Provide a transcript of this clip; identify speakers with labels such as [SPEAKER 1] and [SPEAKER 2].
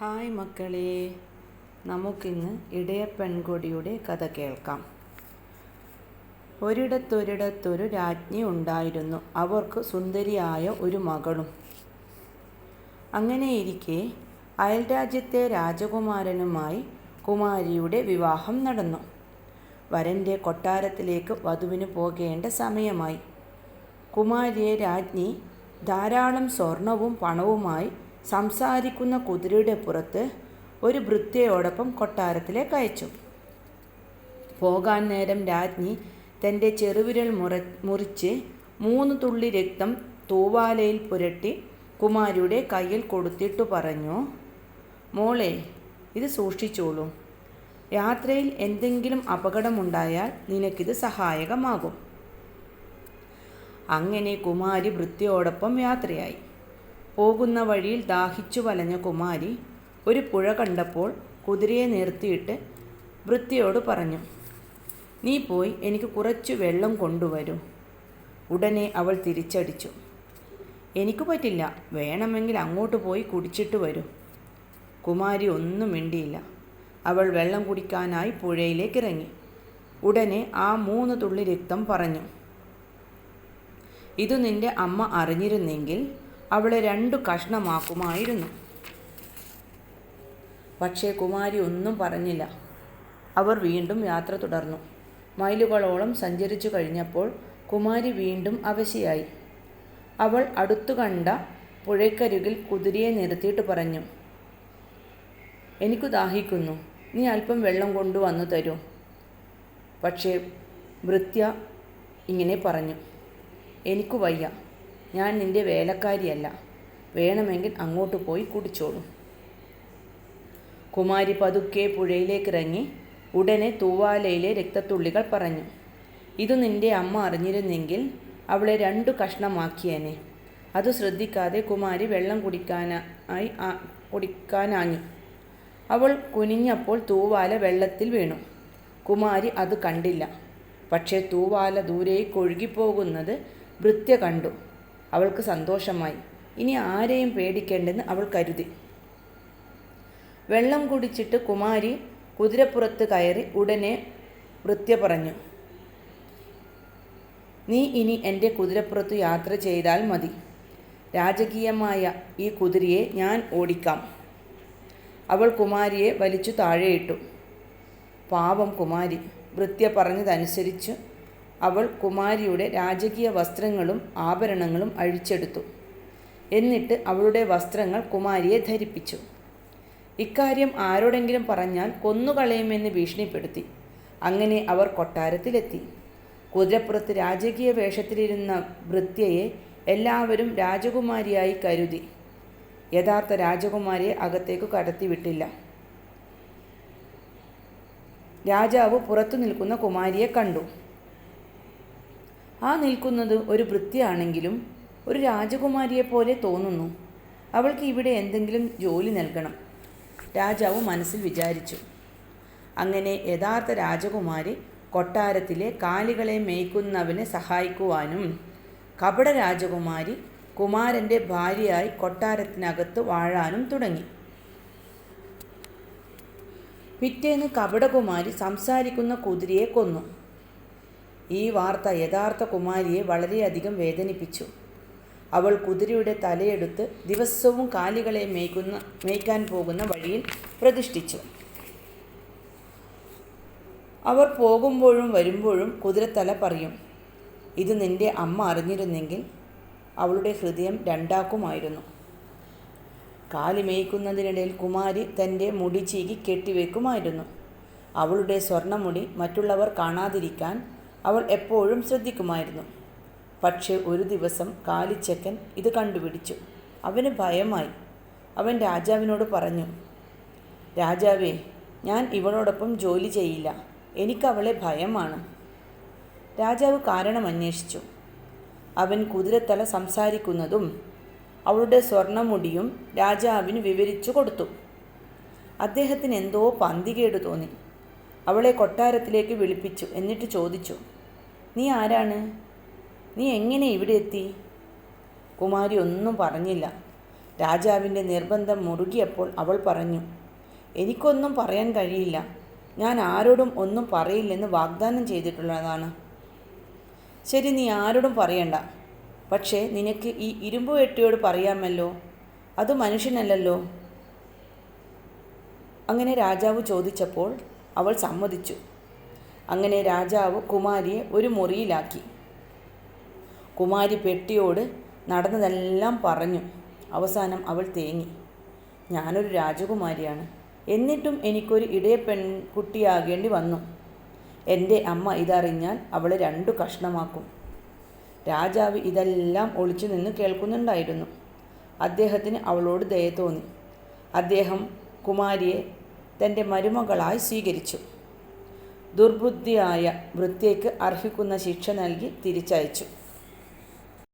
[SPEAKER 1] Hi മക്കളെ നമുക്കിന്ന് ഇടയ പെൺകൊടിയുടെ കഥ കേൾക്കാം. ഒരിടത്തൊരിടത്തൊരു രാജ്ഞി ഉണ്ടായിരുന്നു. അവർക്ക് സുന്ദരിയായ ഒരു മകളും. അങ്ങനെയിരിക്കെ അയൽരാജ്യത്തെ രാജകുമാരനുമായി കുമാരിയുടെ വിവാഹം നടന്നു. വരന്റെ കൊട്ടാരത്തിലേക്ക് വധുവിന് പോകേണ്ട സമയമായി. കുമാരിയെ രാജ്ഞി ധാരാളം സ്വർണവും പണവുമായി സംസാരിക്കുന്ന കുതിരയുടെ പുറത്ത് ഒരു ഭൃത്യയോടൊപ്പം കൊട്ടാരത്തിലേക്ക് അയച്ചു. പോകാൻ നേരം രാജ്ഞി തന്റെ ചെറുവിരൽ മുറ മുറിച്ച് മൂന്ന് തുള്ളി രക്തം തൂവാലയിൽ പുരട്ടി കുമാരിയുടെ കയ്യിൽ കൊടുത്തിട്ടു പറഞ്ഞു മോളെ ഇത് സൂക്ഷിച്ചോളൂ. യാത്രയിൽ എന്തെങ്കിലും അപകടമുണ്ടായാൽ നിനക്കിത് സഹായകമാകും. അങ്ങനെ കുമാരി വൃത്തിയോടൊപ്പം യാത്രയായി. പോകുന്ന വഴിയിൽ ദാഹിച്ചു വലഞ്ഞ കുമാരി ഒരു പുഴ കണ്ടപ്പോൾ കുതിരയെ നിർത്തിയിട്ട് വൃത്തിയോട് പറഞ്ഞു നീ പോയി എനിക്ക് കുറച്ച് വെള്ളം കൊണ്ടുവരൂ. ഉടനെ അവൾ തിരിച്ചടിച്ചു എനിക്ക് പറ്റില്ല വേണമെങ്കിൽ അങ്ങോട്ട് പോയി കുടിച്ചിട്ട് വരൂ. കുമാരി ഒന്നും മിണ്ടിയില്ല അവൾ വെള്ളം കുടിക്കാനായി പുഴയിലേക്ക് ഇറങ്ങി. ഉടനെ ആ മൂന്ന് തുള്ളി രക്തം പറഞ്ഞു ഇത് നിന്റെ അമ്മ അറിഞ്ഞിരുന്നെങ്കിൽ അവളെ രണ്ടു കഷ്ണമാക്കുമായിരുന്നു. പക്ഷേ കുമാരി ഒന്നും പറഞ്ഞില്ല. അവർ വീണ്ടും യാത്ര തുടർന്നു. മൈലുകളോളം സഞ്ചരിച്ചു കഴിഞ്ഞപ്പോൾ കുമാരി വീണ്ടും അവശയായി. അവൾ അടുത്തു കണ്ട പുഴയ്ക്കരികിൽ കുതിരയെ നിർത്തിയിട്ട് പറഞ്ഞു എനിക്ക് ദാഹിക്കുന്നു. നീ അല്പം വെള്ളം കൊണ്ടുവന്നു തരൂ പക്ഷേ വൃത്യ ഇങ്ങനെ പറഞ്ഞു എനിക്ക് വയ്യ. ഞാൻ നിന്റെ വേലക്കാരിയല്ല. വേണമെങ്കിൽ അങ്ങോട്ട് പോയി കുടിച്ചോളൂ. കുമാരി പതുക്കെ പുഴയിലേക്ക് ഇറങ്ങി ഉടനെ തൂവാലയിലെ രക്തത്തുള്ളികൾ പറഞ്ഞു. ഇത് നിന്റെ അമ്മ അറിഞ്ഞിരുന്നെങ്കിൽ അവളെ രണ്ടു കഷ്ണമാക്കിയേനെ. അത് ശ്രദ്ധിക്കാതെ കുമാരി വെള്ളം കുടിക്കാനായി കുടിക്കാനാഞ്ഞു. അവൾ കുനിഞ്ഞപ്പോൾ തൂവാല വെള്ളത്തിൽ വീണു. കുമാരി അത് കണ്ടില്ല. പക്ഷേ തൂവാല ദൂരേക്ക് ഒഴുകിപ്പോകുന്നത് ഭൃത്യ കണ്ടു. അവൾക്ക് സന്തോഷമായി. ഇനി ആരെയും പേടിക്കേണ്ടെന്ന് അവൾ കരുതി. വെള്ളം കുടിച്ചിട്ട് കുമാരി കുതിരപ്പുറത്ത് കയറി ഉടനെ വൃത്യ പറഞ്ഞു. നീ ഇനി എന്റെ കുതിരപ്പുറത്ത് യാത്ര ചെയ്താൽ മതി. രാജകീയമായ ഈ കുതിരയെ ഞാൻ ഓടിക്കാം. അവൾ കുമാരിയെ വലിച്ചു താഴെയിട്ടു. പാവം കുമാരി വൃത്യ പറഞ്ഞതനുസരിച്ച് അവൾ കുമാരിയുടെ രാജകീയ വസ്ത്രങ്ങളും ആഭരണങ്ങളും അഴിച്ചെടുത്തു. എന്നിട്ട് അവളുടെ വസ്ത്രങ്ങൾ കുമാരിയെ ധരിപ്പിച്ചു. ഇക്കാര്യം ആരോടെങ്കിലും പറഞ്ഞാൽ കൊന്നുകളയുമെന്ന് ഭീഷണിപ്പെടുത്തി. അങ്ങനെ അവർ കൊട്ടാരത്തിലെത്തി. കുതിരപ്പുറത്ത് രാജകീയ വേഷത്തിലിരുന്ന ഭൃത്യയെ എല്ലാവരും രാജകുമാരിയായി കരുതി. യഥാർത്ഥ രാജകുമാരിയെ അകത്തേക്ക് കടത്തിവിട്ടില്ല. രാജാവ് പുറത്തു നിൽക്കുന്ന കുമാരിയെ കണ്ടു. ആ നിൽക്കുന്നത് ഒരു വൃത്തിയാണെങ്കിലും ഒരു രാജകുമാരിയെ പോലെ തോന്നുന്നു. അവൾക്ക് ഇവിടെ എന്തെങ്കിലും ജോലി നൽകണം. രാജാവ് മനസ്സിൽ വിചാരിച്ചു. അങ്ങനെ യഥാർത്ഥ രാജകുമാരി കൊട്ടാരത്തിലെ കാലികളെ മേയ്ക്കുന്നവനെ സഹായിക്കുവാനും കപട രാജകുമാരി കുമാരന്റെ ഭാര്യയായി കൊട്ടാരത്തിനകത്ത് വാഴാനും തുടങ്ങി. പിറ്റേന്ന് കപടകുമാരി സംസാരിക്കുന്ന കുതിരയെ കൊന്നു. ഈ വാർത്ത യഥാർത്ഥ കുമാരിയെ വളരെയധികം വേദനിപ്പിച്ചു. അവൾ കുതിരയുടെ തലയെടുത്ത് ദിവസവും കാലികളെ മേയ്ക്കുന്ന മേയ്ക്കാൻ പോകുന്ന വഴിയിൽ പ്രതിഷ്ഠിച്ചു. അവർ പോകുമ്പോഴും വരുമ്പോഴും കുതിരത്തല പറയും ഇത് നിന്റെ അമ്മ അറിഞ്ഞിരുന്നെങ്കിൽ അവളുടെ ഹൃദയം രണ്ടാക്കുമായിരുന്നു. കാലി മേയ്ക്കുന്നതിനിടയിൽ കുമാരി തന്റെ മുടി ചീകി കെട്ടിവെക്കുമായിരുന്നു. അവളുടെ സ്വർണമുടി മറ്റുള്ളവർ കാണാതിരിക്കാൻ അവൾ എപ്പോഴും ശ്രദ്ധിക്കുമായിരുന്നു. പക്ഷേ ഒരു ദിവസം കാലിച്ചക്കൻ ഇത് കണ്ടുപിടിച്ചു. അവന് ഭയമായി. അവൻ രാജാവിനോട് പറഞ്ഞു രാജാവേ ഞാൻ ഇവളോടൊപ്പം ജോലി ചെയ്യില്ല. എനിക്ക് അവളെ ഭയമാണ്. രാജാവ് കാരണം അന്വേഷിച്ചു അവൻ കുതിരത്തല സംസാരിക്കുന്നതും അവളുടെ സ്വർണമുടിയും രാജാവിന് വിവരിച്ചു കൊടുത്തു. അദ്ദേഹത്തിന് എന്തോ പന്തികേട് തോന്നി. അവളെ കൊട്ടാരത്തിലേക്ക് വിളിപ്പിച്ചു എന്നിട്ട് ചോദിച്ചു നീ ആരാണ്? നീ എങ്ങനെ ഇവിടെ എത്തി? കുമാരി ഒന്നും പറഞ്ഞില്ല. രാജാവിന്റെ നിർബന്ധം മുറുകിയപ്പോൾ അവൾ പറഞ്ഞു എനിക്കൊന്നും പറയാൻ കഴിയില്ല. ഞാൻ ആരോടും ഒന്നും പറയില്ലെന്ന് വാഗ്ദാനം ചെയ്തിട്ടുള്ളതാണ്. ശരി നീ ആരോടും പറയണ്ട. പക്ഷേ നിനക്ക് ഈ ഇരുമ്പ് വെട്ടിയോട് പറയാമല്ലോ. അത് മനുഷ്യനല്ലല്ലോ. അങ്ങനെ രാജാവ് ചോദിച്ചപ്പോൾ അവൾ സമ്മതിച്ചു. അങ്ങനെ രാജാവ് കുമാരിയെ ഒരു മുറിയിലാക്കി. കുമാരി പെട്ടിയോട് നടന്നതെല്ലാം പറഞ്ഞു. അവസാനം അവൾ തേങ്ങി. ഞാനൊരു രാജകുമാരിയാണ്. എന്നിട്ടും എനിക്കൊരു ഇടയ പെൺകുട്ടിയാകേണ്ടി വന്നു. എന്റെ അമ്മ ഇതറിഞ്ഞാൽ അവളെ രണ്ടു കഷ്ണമാക്കും. രാജാവ് ഇതെല്ലാം ഒളിച്ചു നിന്ന് കേൾക്കുന്നുണ്ടായിരുന്നു. അദ്ദേഹത്തിന് അവളോട് ദയ തോന്നി. അദ്ദേഹം കുമാരിയെ തന്റെ മരുമകളായി സ്വീകരിച്ചു. ദുർബുദ്ധിയായ വൃത്തിക്ക് അർഹിക്കുന്ന ശിക്ഷ നൽകി തിരിച്ചയച്ചു.